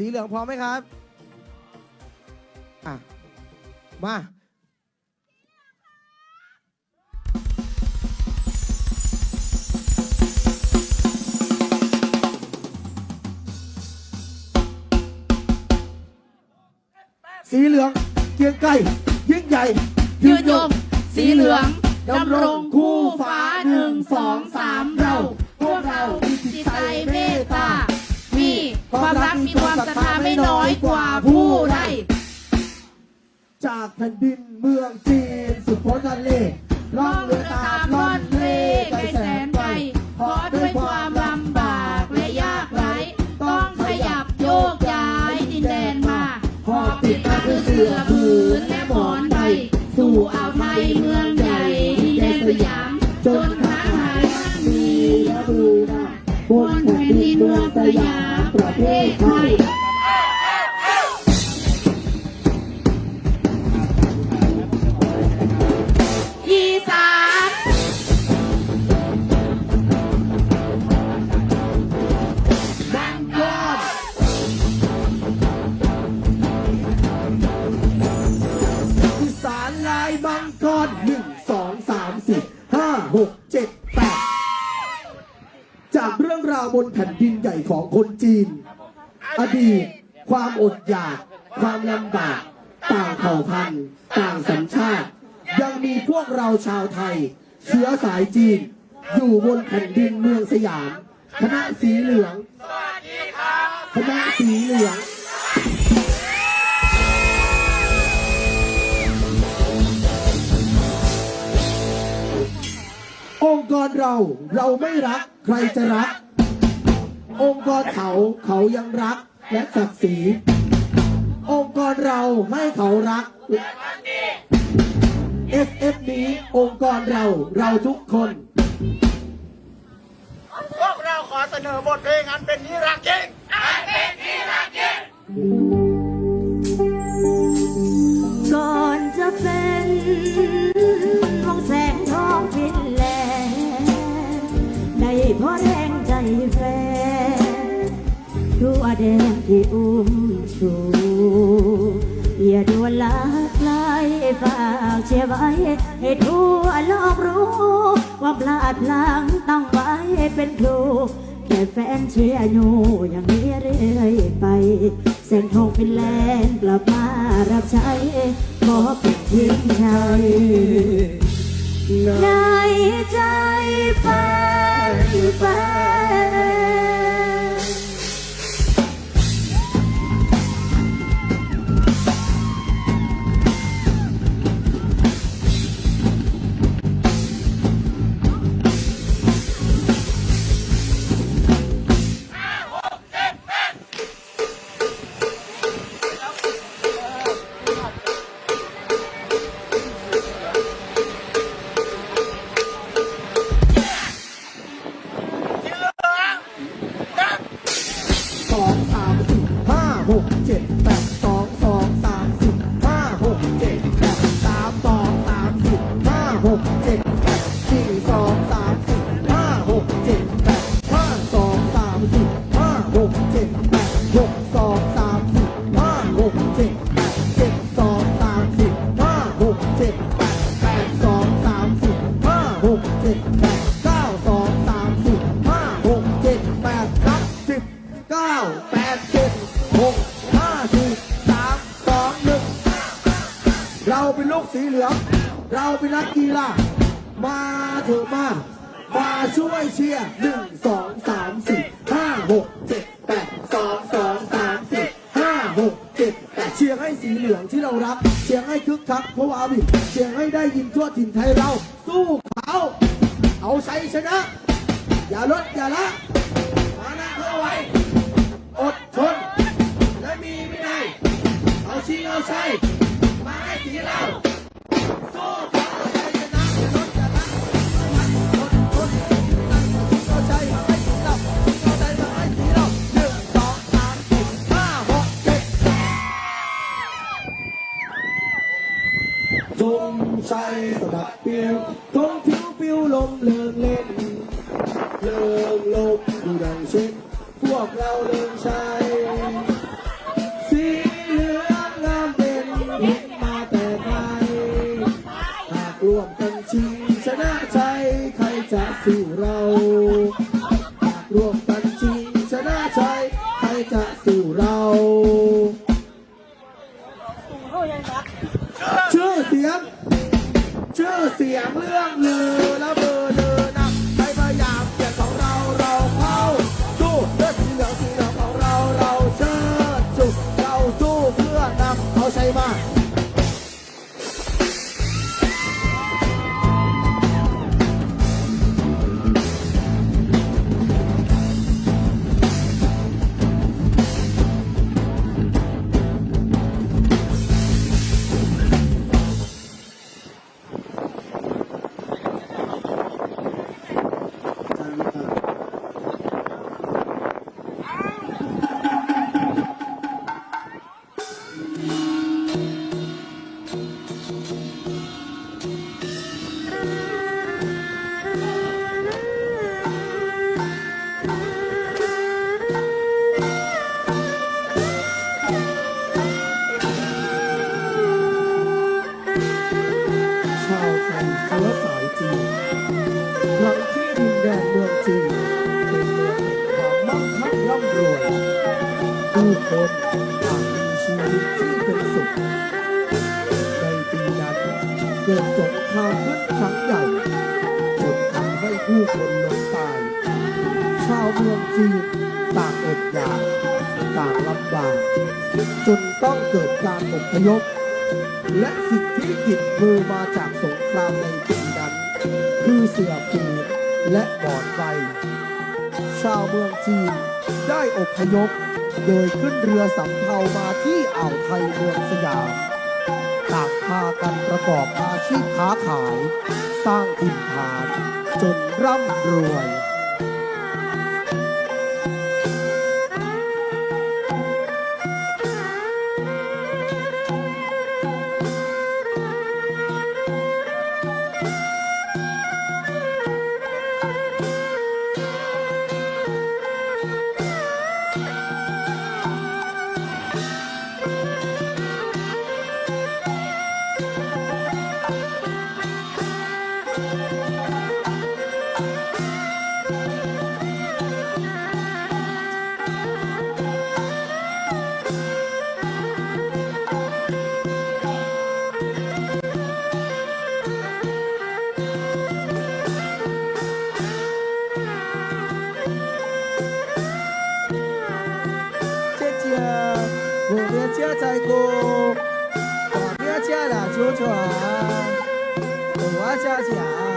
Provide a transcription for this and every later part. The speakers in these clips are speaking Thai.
สีเหลืองพร้อมไหมครับ อะ มาสีเหลืองเกียงไกรยิ่งใหญ่ยืนยงสีเหลืองดำรงคู่ฟ้าหนึ่งสองสามเรา พวกเรามีจิตใจ ความรักมีความศรัทธาไม่น้อยกว่าผู้ใดจากแผ่นดินเมืองจีน สุดพ้นทะเลล่องเรือตามล่อนเลไกลแสนไกลเพราะด้วยความลำบากและยากไร้ต้องขยับโยกย้ายดินแดนมาหอบติดมาคือเสือผืนและหมอนใบสู่อ่าวไทยเมือง ยาประเทศไทย จากเรื่องราวบนแผ่นดินใหญ่ของคนจีน อดีต ความอดอยาก ความลำบาก ต่างเผ่าพันธุ์ ต่างสัญชาติ ยังมีพวกเราชาวไทย เชื้อสายจีน อยู่บนแผ่นดินเมืองสยาม คณะสีเหลือง คณะสีเหลืององค์กรเราเราไม่รัก ใครจะรัก องค์กรเขาเขายังรักและศักดิ์ศรีองค์กรเราไม่เขารัก SF นี้องค์กรเราเราทุกคน พวกเราขอเสนอบทเพลงอันเป็นนิรักจริง ที่อุ้มชูอย่าด่วนละคลายฝากเชียไว้ ให้ทั่วโลกรู้ ว่าพลาดพลังต้องไว้เป็นครูแค่แฟนเชียร์อยู่อย่างนี้เรื่อยไปแสงทองฟินแลนด์กลับมารับใช้ขอเป็นทิ้งชัยในใจแฟน ชนะ อย่าลดอย่าละมานะเข้าไว้ อดทน และมีวินัยเอาชิงเอาชัยมาให้สีเราสู้เขาเอาชัยชนะอย่าลดอย่าละอดทนเอาชัยมาให้สีเราเอาชัยมาให้สีเราหนึ่งสองสามสี่ห้าหกเจ็ดจงชัยสะบัดเปลี่ยวทงผิวปิวล มเลิกเล่น เลิกลมดูดังเช็คพวกเราเลิกใช้สีเหลืองงามเป็นพิษมาแต่ไกลหากรวมกันชิงชนะใจใครจะสู้เรา เมืองจีนต่างอดอยากต่างลำบากจนต้องเกิดการอพยพ และสิ่งที่ติดมือมาจากสงครามในปีนั้น คือเสือผืนและบอนใบชาวเมืองจีนได้อพยพ โดยขึ้นเรือสำเภามาที่อ่าวไทยเมืองสยามต่างพากันประกอบอาชีพค้าขาย สร้างถิ่นฐาน จนร่ำรวย 加减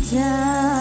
자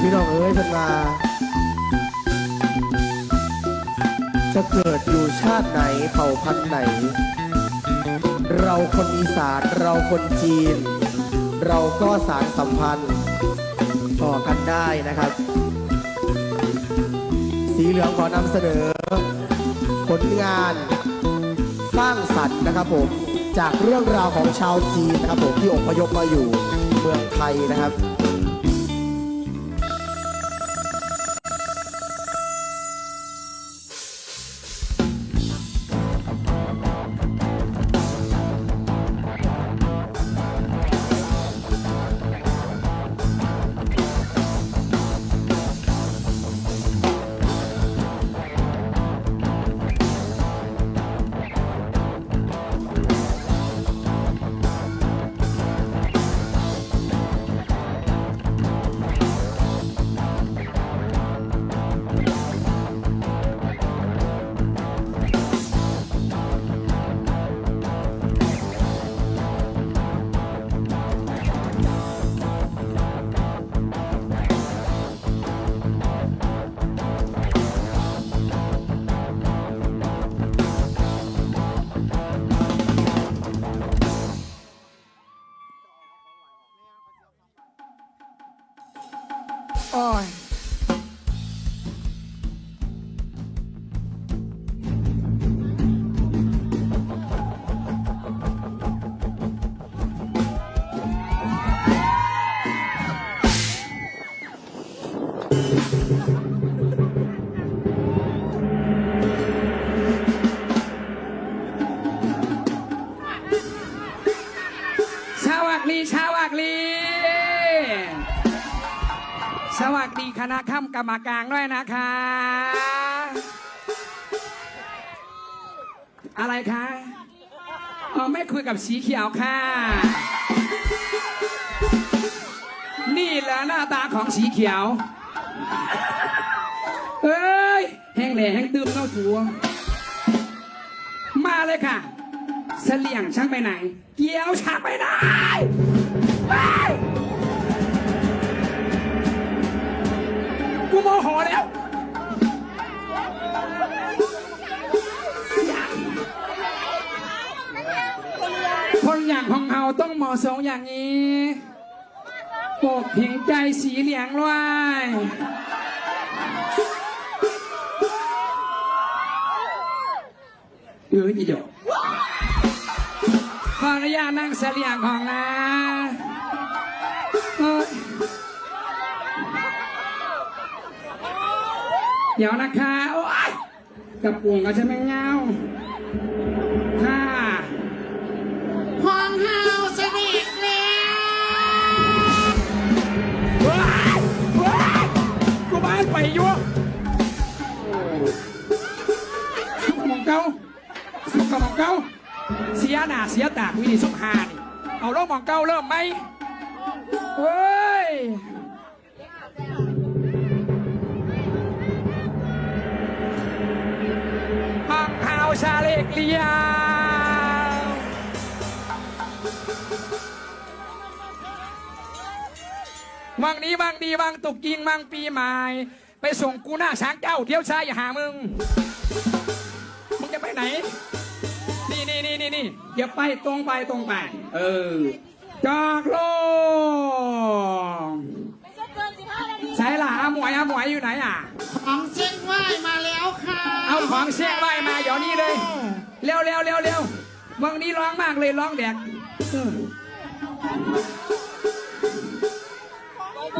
พี่น้องเอ้ยเพิ่นมาจะเกิดอยู่ชาติไหนเผ่าพันธุ์ไหน เราคนอีสานเราคนจีน เราก็สารสัมพันธ์ต่อกันได้นะครับ สีเหลืองขอนำเสนอ ผลงานสร้างสรรค์นะครับผม จากเรื่องราวของชาวจีนนะครับผมที่อพยพมาอยู่เมืองไทยนะครับ on. คณะข้ามกรรมการด้วยนะคะ อะไรคะอ๋อไม่คุยกับสีเขียวค่ะ นี่แหละหน้าตาของสีเขียว เอ้ย แห้งแหล่แห้งตืมเข้าถัวมาเลยค่ะ เสลี่ยงช่างไปไหน เกี่ยวช่างไปไหน กูโมโหแล้วคนอย่างของเฮาต้องเหมาะสมอย่างนี้ปรดเพียงใจสีเหลียงไว้เอออีเดียวขออนุญาตนั่งเสลียงของนะ เดี๋ยวนะคะ โอ้ยกระปุงก็จะไม่เงาค่ะห้องเฮาสนิทแล้วว้ายว้ายกูบ้านไปอยู่สุกมองเก้าสุกกับมองเก้าเสียหน้าเสียตาวิธีสุกหานี่เอาลงหมองเก้าเริ่มไหมเฮ้ย ชาเลกเลียววังนี้วังดีวังตุกกิงวังปีใหม่ไปส่งกูหน้าช้างเจ้าเที่ยวชายอย่าหามึง มึงจะไปไหน นี่นี่นี่นี่นี่อย่าไปตรงไปตรงไป เออจอกลง ใช่ล่ะอาหมวยอาหมวยอยู่ไหนอะ ของเส้นไหว้มาแล้วค่ะเอาของเสียงไหวมาเดี๋ยวนี้เลย เร็วเร็วเร็วเร็ววังนี้ร้องมากเลยร้องแดกเออ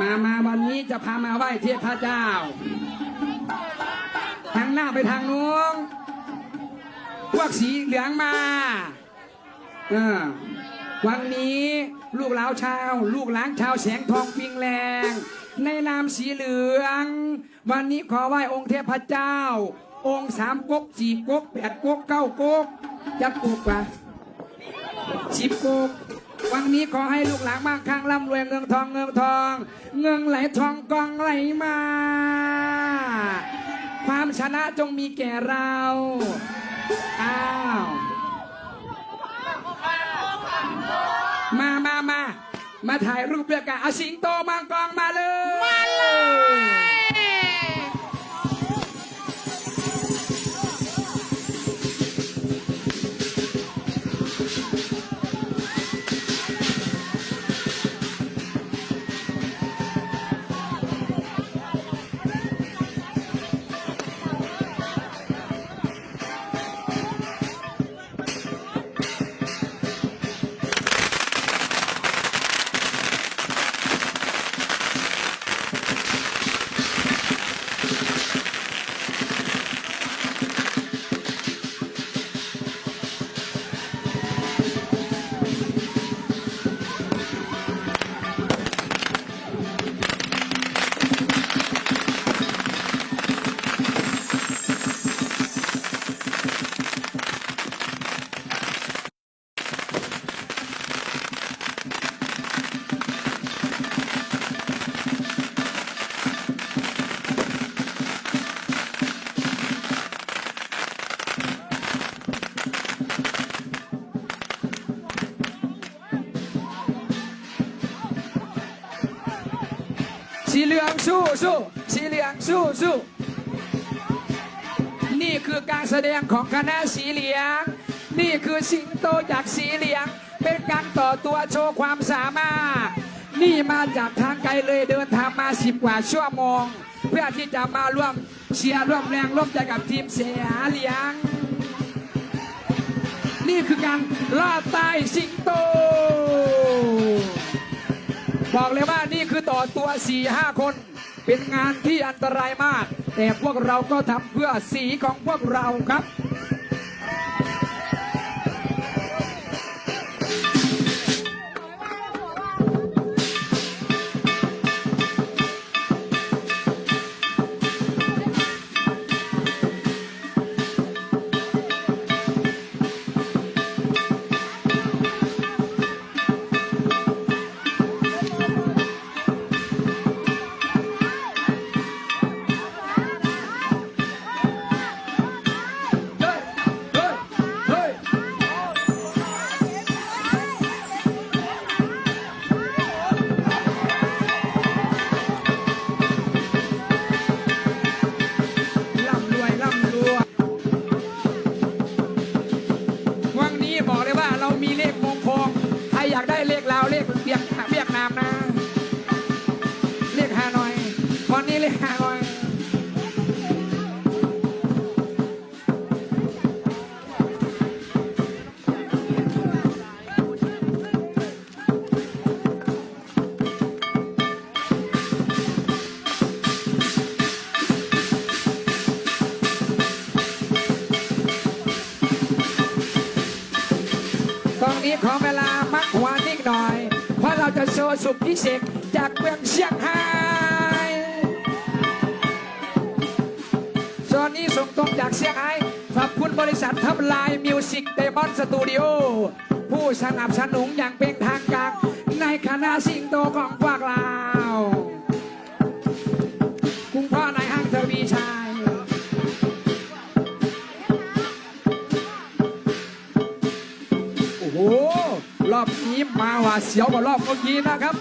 มามาวันนี้จะพามาไหว้เทพเจ้า ทางหน้าไปทางนู้นพวกสีเหลืองมาเออวันนี้ลูกหลาวชาว ลูกหลานชาวแสงทองปิงแรง ในนามสีเหลือง วันนี้ขอไหว้องค์เทพเจ้า องค์สามก๊กสี่ก๊กแปดก๊กเก้าก๊กจับก๊กปะสิบก๊กวันนี้ขอให้ลูกหลานมั่งคั่งร่ำรวยเงินทองเงินทอง เงินไหลทองกองไหลมา ความชนะจงมีแก่เรา อ้าว มามามา มาถ่ายรูปเพื่อกันเอาสิงโตมังกรมาเลย สู้สีเหลืองสู้สู้นี่คือการแสดงของคณะสีเหลือง นี่คือสิงโตจากสีเหลือง เป็นการต่อตัวโชว์ความสามารถ นี่มาจากทางไกลเลยเดินทางมาสิบกว่าชั่วโมง เพื่อที่จะมาร่วมเชียร์ร่วมแรงร่วมใจกับทีมเสียเหลียง นี่คือการล่าใต้สิงโต บอกเลยว่านี่คือต่อตัว4ี่ห้าคน เป็นงานที่อันตรายมาก แต่พวกเราก็ทำเพื่อสีของพวกเราครับ นนี้ขอเวลามักหัวนิดหน่อย เพราะเราจะโชว์สุดพิเศษจากเมืองเชียงไฮ้ตอนนี้ส่งตรงจากเชียงไฮ้ขอบคุณบริษัททับลายมิวสิกเดมอนสตูดิโอผู้สนับสนุนอย่างเป็นทางการในคณะสิงโตของพวกเรา หรอบนี้มาหว่าเสียวกว่ารอบเมื่อกี้นะครับ